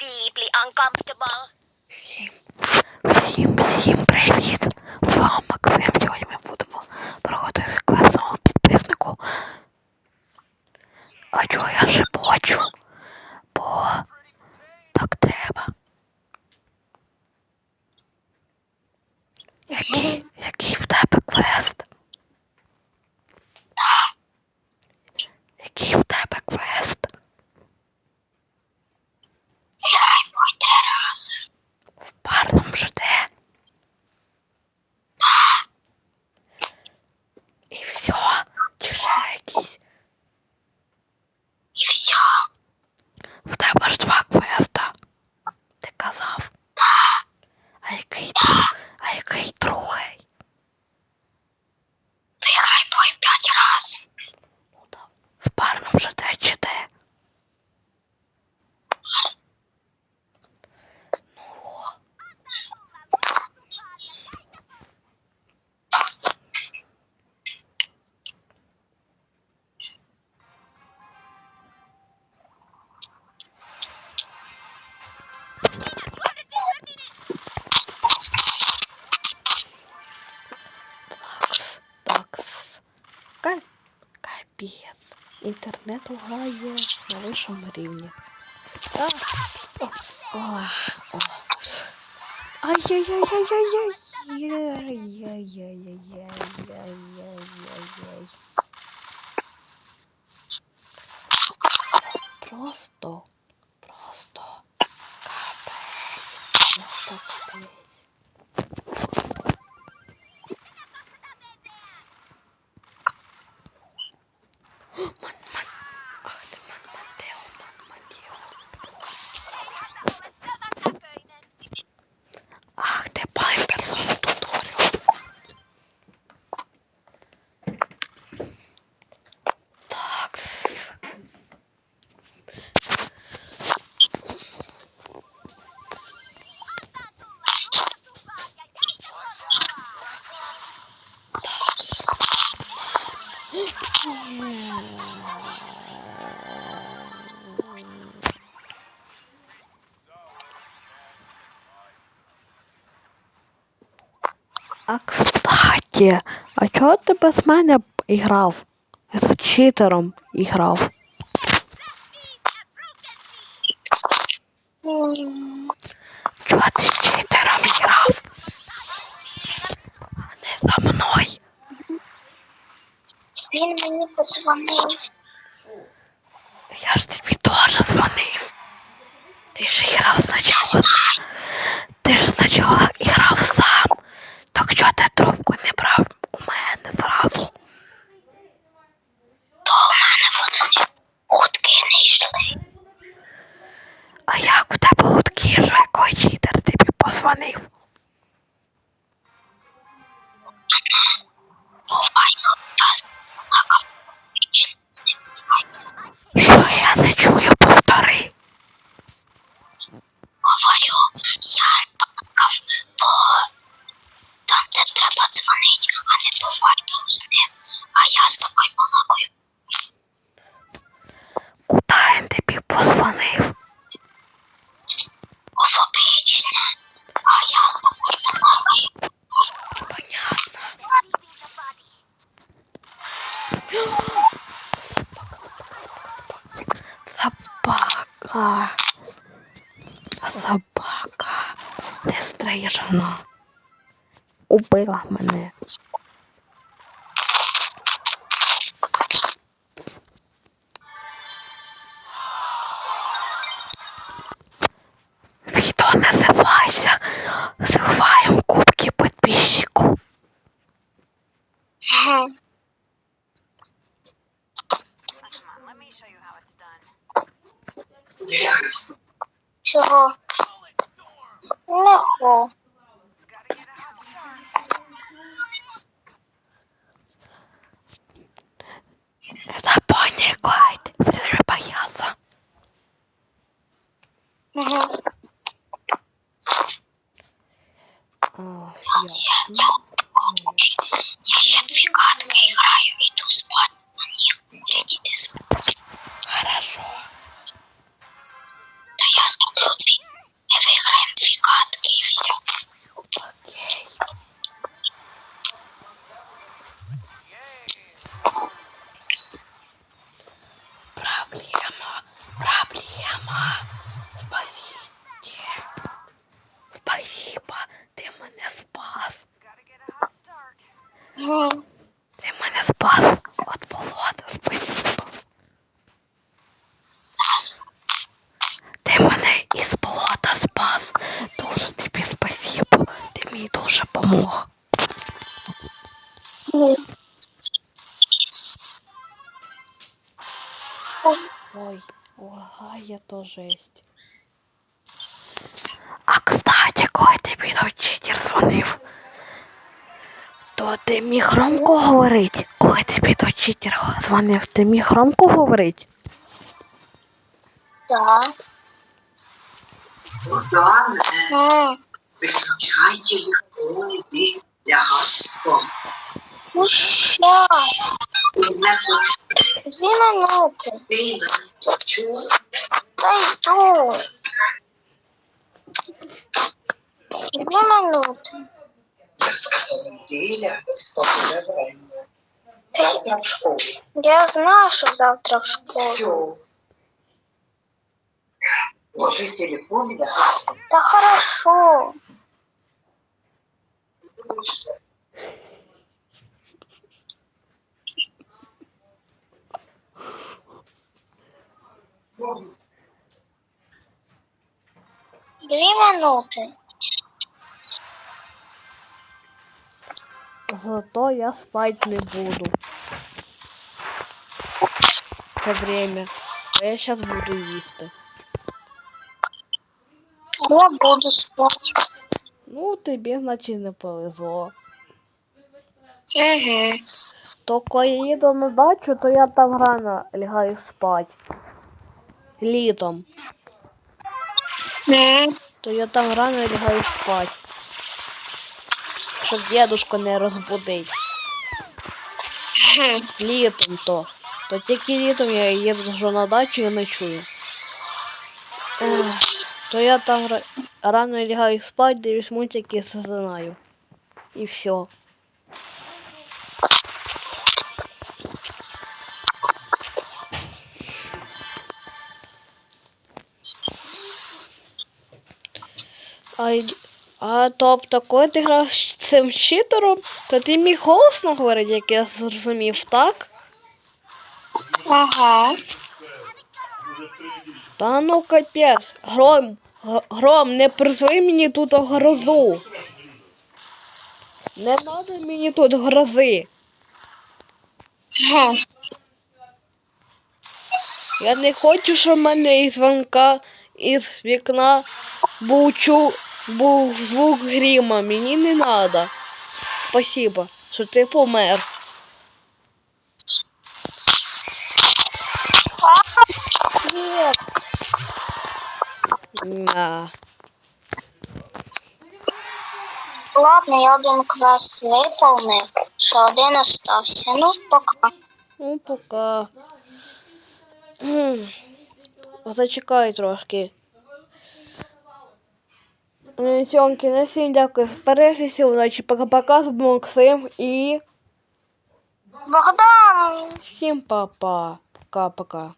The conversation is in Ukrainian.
deeply uncomfortable. Всім, всім, всім привіт! З вами Максим. Сьогодні ми будемо проходити класного підписнику. А чого я шепочу? Бо так треба. Який, який в тебе квест? Який в тебе квест? Грай бой три рази. В парному ЖД. І все. Чи ще якісь? І все. В тебе ж два квеста. Ти казав. А який, а який другий? Капець. Інтернет лагає на вищому рівні. А, А кстати, а чого ти без мене іграв? За читером іграв. Чого ти з читером грав? А не за мною. Він мені подзвонив. Я ж тобі теж дзвонив. Ти ж грав спочатку. Ти ж спочатку. Так ти трубку дзвонити, а не по вайберу з ним. А я з тобою балакаю. Куди він тобі позвонив? У фобічне. А я з тобою балакаю. Понятно. Собака. Собака. Не стрижена. Убила мене. Відео називається Заховаємо кубки підписчику. Чого? Не. Это паникает. Треба бояться. спасіба, ты меня спас. Ты меня спас от болота, спасіба. Ты меня из болота спас. Дуже тебе спасибо. Ты мне тоже помог. Ну. Ой, лагає то жесть. Коли тобі той читер дзвонив, то ти міг громко говорити. Коли тобі той читер дзвонив, ти міг громко говорити? Так. Е, виключай телефон, іди лягай. Ну, хочу Дві минути. ти чув. Та йду. Дві минути. Я сказав, іди лягай спати, вже время. Завтра в школу. Я знаю, що завтра в школу. Все. Ложи телефон лягай спати. Хорошо. Дві минути. Зато я спать не буду. Це время. А я сейчас буду їсти. Я буду спати. Ну, тобі, значить, не повезло. Угу. То коли я їду на дачу, то я там рано лягаю спать. Літом. То я там рано лягаю спать. Щоб дедушку не розбудить. Літом то. То тільки літом я їду на дачу і ночую. То я там рано лягаю спать, дивлюсь мультики і засинаю. І все. А, а тобто, коли ти грав з цим читером, то ти міг голосно говорити, як я зрозумів, так? Ага. Та ну капець, гром, гром, не призви мені тут грозу. Не надо мені тут грози. Хм. Я не хочу, щоб мене із звонка із вікна був, чу, був звук гріма. Мені не надо. Спасибо, що ти помер. Нет. На. Ладно, я один квест виповнив, ще один остався. Ну, пока. Ну, пока. Зачекай трошки. Сьомки, на всім дякую за перегляд. Сьогодні пока-пока з Максим і Богдан! всім па-па. Пока-пока.